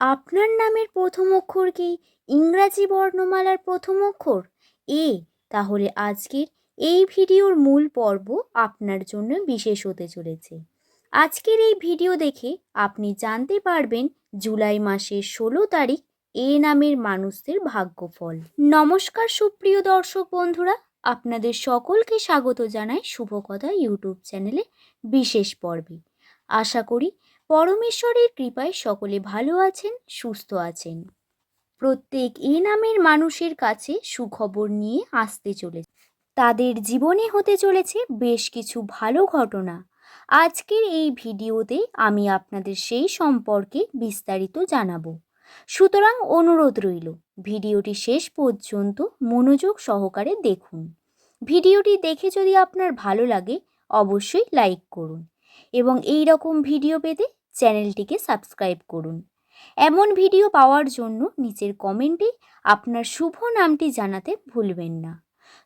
আপনার নামের প্রথম অক্ষর কি ইংরাজি বর্ণমালার প্রথম অক্ষর? এ, তাহলে আজকের এই ভিডিওর মূল পর্ব আপনার জন্য বিশেষ হতে চলেছে। আজকের এই ভিডিও দেখে আপনি জানতে পারবেন জুলাই মাসের ষোলো তারিখ এ নামের মানুষদের ভাগ্যফল। নমস্কার সুপ্রিয় দর্শক বন্ধুরা, আপনাদের সকলকে স্বাগত জানাই শুভকথা ইউটিউব চ্যানেলে বিশেষ পর্বে। আশা করি পরমেশ্বরের কৃপায় সকলে ভালো আছেন, সুস্থ আছেন। প্রত্যেক এ নামের মানুষের কাছে সুখবর নিয়ে আসতে চলেছে। তাদের জীবনে হতে চলেছে বেশ কিছু ভালো ঘটনা। আজকের এই ভিডিওতে আমি আপনাদের সেই সম্পর্কে বিস্তারিত জানাব। সুতরাং অনুরোধ রইল, ভিডিওটি শেষ পর্যন্ত মনোযোগ সহকারে দেখুন। ভিডিওটি দেখে যদি আপনার ভালো লাগে, অবশ্যই লাইক করুন এবং এই রকম ভিডিও পেতে চ্যানেলটিকে সাবস্ক্রাইব করুন। এমন ভিডিও পাওয়ার জন্য নিচের কমেন্টে আপনার শুভ নামটি জানাতে ভুলবেন না।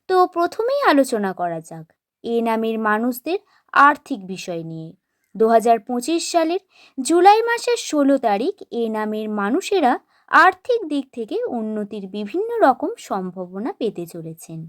তো প্রথমেই আলোচনা করা যাক এ নামের মানুষদের আর্থিক বিষয় নিয়ে। দু হাজার পঁচিশ সালের জুলাই মাসের ষোলো তারিখ এ নামের মানুষেরা আর্থিক দিক থেকে উন্নতির বিভিন্ন রকম সম্ভাবনা পেতে চলেছেন।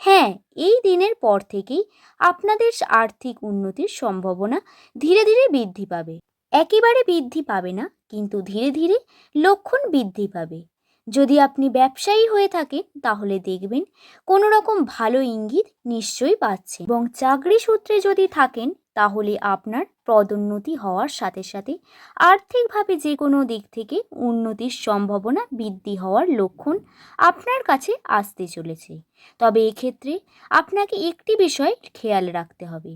হ্যাঁ এই দিনের পর থেকেই আপনাদের আর্থিক উন্নতির সম্ভাবনা ধীরে ধীরে বৃদ্ধি পাবে। একেবারে বৃদ্ধি পাবে না, কিন্তু ধীরে ধীরে লক্ষণ বৃদ্ধি পাবে। যদি আপনি ব্যবসায়ী হয়ে থাকেন, তাহলে দেখবেন কোনো রকম ভালো ইঙ্গিত নিশ্চয়ই পাচ্ছে। এবং চাকরি সূত্রে যদি থাকেন, তাহলে আপনার পদোন্নতি হওয়ার সাথে সাথে আর্থিকভাবে যে কোনো দিক থেকে উন্নতির সম্ভাবনা বৃদ্ধি হওয়ার লক্ষণ আপনার কাছে আসতে চলেছে। তবে এক্ষেত্রে আপনাকে একটি বিষয় খেয়াল রাখতে হবে।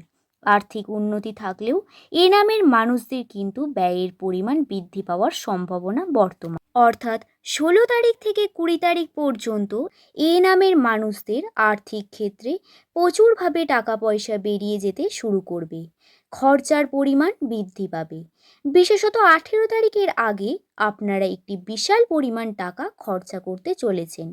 আর্থিক উন্নতি থাকলেও এ নামের মানুষদের কিন্তু ব্যয়ের পরিমাণ বৃদ্ধি পাওয়ার সম্ভাবনা বর্তমান। অর্থাৎ ষোলো তারিখ থেকে কুড়ি তারিখ পর্যন্ত এ নামের মানুষদের আর্থিক ক্ষেত্রে প্রচুরভাবে টাকা পয়সা বেরিয়ে যেতে শুরু করবে। খরচার পরিমাণ বৃদ্ধি পাবে। বিশেষত আঠেরো তারিখের আগে আপনারা একটি বিশাল পরিমাণ টাকা খরচা করতে চলেছেন।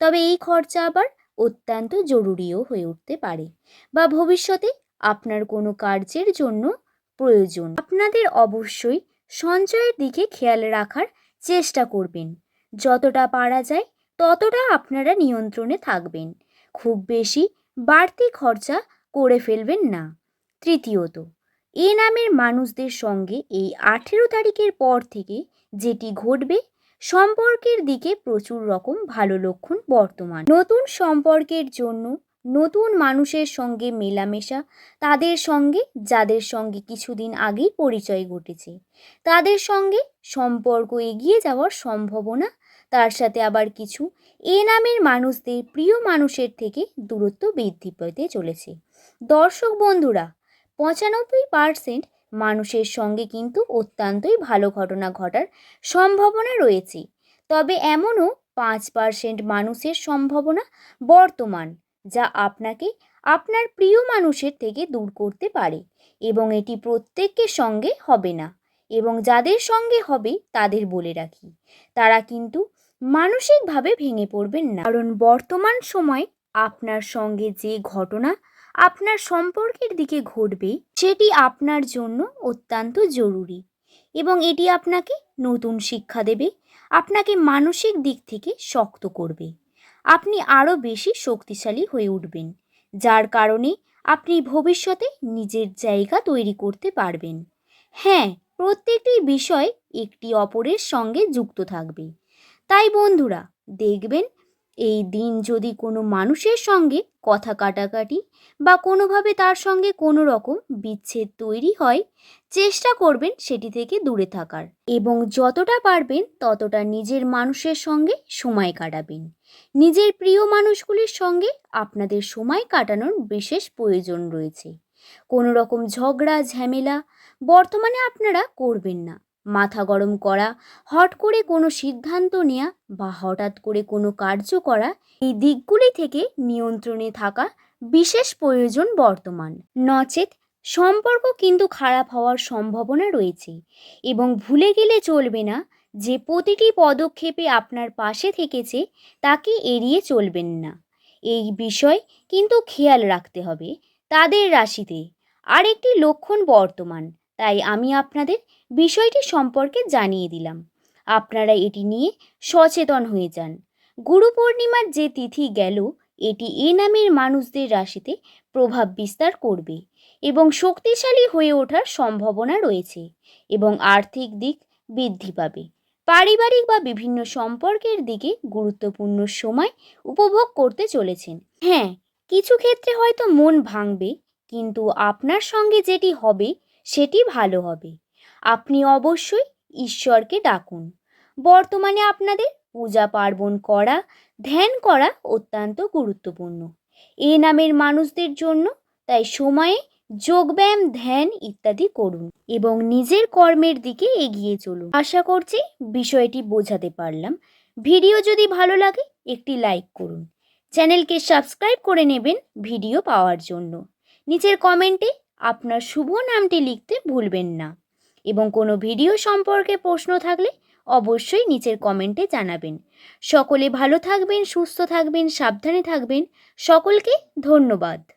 তবে এই খরচা আবার অত্যন্ত জরুরিও হয়ে উঠতে পারে বা ভবিষ্যতে আপনার কোনো কার্যের জন্য প্রয়োজন। আপনাদের অবশ্যই সঞ্চয়ের দিকে খেয়াল রাখার চেষ্টা করবেন। যতটা পারা যায়, ততটা আপনারা নিয়ন্ত্রণে থাকবেন। খুব বেশি বাড়তি খরচা করে ফেলবেন না। তৃতীয়ত, এ নামের মানুষদের সঙ্গে এই আঠেরো তারিখের পর থেকে যেটি ঘটবে, সম্পর্কের দিকে প্রচুর রকম ভালো লক্ষণ বর্তমান। নতুন সম্পর্কের জন্য নতুন মানুষের সঙ্গে মেলামেশা, তাদের সঙ্গে, যাদের সঙ্গে কিছুদিন আগেই পরিচয় ঘটেছে। তাদের সঙ্গে সম্পর্ক এগিয়ে যাওয়ার সম্ভাবনা, তার সাথে আবার কিছু এ নামের মানুষদের প্রিয় মানুষের থেকে দূরত্ব বৃদ্ধি পেতে চলেছে। দর্শক বন্ধুরা, পঁচানব্বই পার্সেন্ট মানুষের সঙ্গে কিন্তু অত্যন্তই ভালো ঘটনা ঘটার সম্ভাবনা রয়েছে। তবে এমনও পাঁচ পার্সেন্ট মানুষের সম্ভাবনা বর্তমান। যা আপনাকে আপনার প্রিয় মানুষের থেকে দূর করতে পারে এবং এটি প্রত্যেকের সঙ্গে হবে না এবং যাদের সঙ্গে হবে তাদের বলে রাখি। তারা কিন্তু মানসিকভাবে ভেঙে পড়বেন না। কারণ বর্তমান সময় আপনার সঙ্গে যে ঘটনা আপনার সম্পর্কের দিকে ঘটবে সেটি আপনার জন্য অত্যন্ত জরুরি এবং এটি আপনাকে নতুন শিক্ষা দেবে, আপনাকে মানসিক দিক থেকে শক্ত করবে। আপনি আরও বেশি শক্তিশালী হয়ে উঠবেন, যার কারণে আপনি ভবিষ্যতে নিজের জায়গা তৈরি করতে পারবেন। হ্যাঁ প্রত্যেকটি বিষয় একটি অপরের সঙ্গে যুক্ত থাকবে। তাই বন্ধুরা, দেখবেন এই দিন যদি কোনো মানুষের সঙ্গে কথা কাটাকাটি বা কোনোভাবে তার সঙ্গে কোনো রকম বিচ্ছেদ তৈরি হয়, চেষ্টা করবেন সেটি থেকে দূরে থাকার এবং যতটা পারবেন ততটা নিজের মানুষের সঙ্গে সময় কাটাবেন। নিজের প্রিয় মানুষগুলির সঙ্গে আপনাদের সময় কাটানোর বিশেষ প্রয়োজন রয়েছে। কোনো রকম ঝগড়া, ঝামেলা বর্তমানে আপনারা করবেন না। মাথা গরম করা, হট করে কোনো সিদ্ধান্ত নেওয়া বা হঠাৎ করে কোনো কার্য করা, এই দিকগুলি থেকে নিয়ন্ত্রণে থাকা বিশেষ প্রয়োজন বর্তমান। নচেত সম্পর্ক কিন্তু খারাপ হওয়ার সম্ভাবনা রয়েছে এবং ভুলে গেলে চলবে না, যে প্রতিটি পদক্ষেপে আপনার পাশে থেকেছে তাকে এড়িয়ে চলবেন না। এই বিষয় কিন্তু খেয়াল রাখতে হবে। তাদের রাশিতে আরেকটি লক্ষণ বর্তমান তাই আমি আপনাদের বিষয়টি সম্পর্কে জানিয়ে দিলাম। আপনারা এটি নিয়ে সচেতন হয়ে যান। গুরু পূর্ণিমার যে তিথি গেল, এটি এ নামের মানুষদের রাশিতে প্রভাব বিস্তার করবে এবং শক্তিশালী হয়ে ওঠার সম্ভাবনা রয়েছে এবং আর্থিক দিক বৃদ্ধি পাবে। পারিবারিক বা বিভিন্ন সম্পর্কের দিকে গুরুত্বপূর্ণ সময় উপভোগ করতে চলেছেন। হ্যাঁ কিছু ক্ষেত্রে হয়তো মন ভাঙবে, কিন্তু আপনার সঙ্গে যেটি হবে সেটি ভালো হবে। আপনি অবশ্যই ঈশ্বরকে ডাকুন। বর্তমানে আপনাদের পূজা পার্বণ করা, ধ্যান করা অত্যন্ত গুরুত্বপূর্ণ। এ নামের মানুষদের জন্য তাই সময়ে যোগব্যায়াম, ধ্যান ইত্যাদি করুন এবং নিজের কর্মের দিকে এগিয়ে চলুন। আশা করছি বিষয়টি বোঝাতে পারলাম। ভিডিও যদি ভালো লাগে, একটি লাইক করুন। চ্যানেলকে সাবস্ক্রাইব করে নেবেন ভিডিও পাওয়ার জন্য। নিচের কমেন্টে আপনার শুভ নামটি লিখতে ভুলবেন না এবং কোনো ভিডিও সম্পর্কে প্রশ্ন থাকলে অবশ্যই নিচের কমেন্টে জানাবেন। সকলে ভালো থাকবেন, সুস্থ থাকবেন, সাবধানে থাকবেন। সকলকে ধন্যবাদ।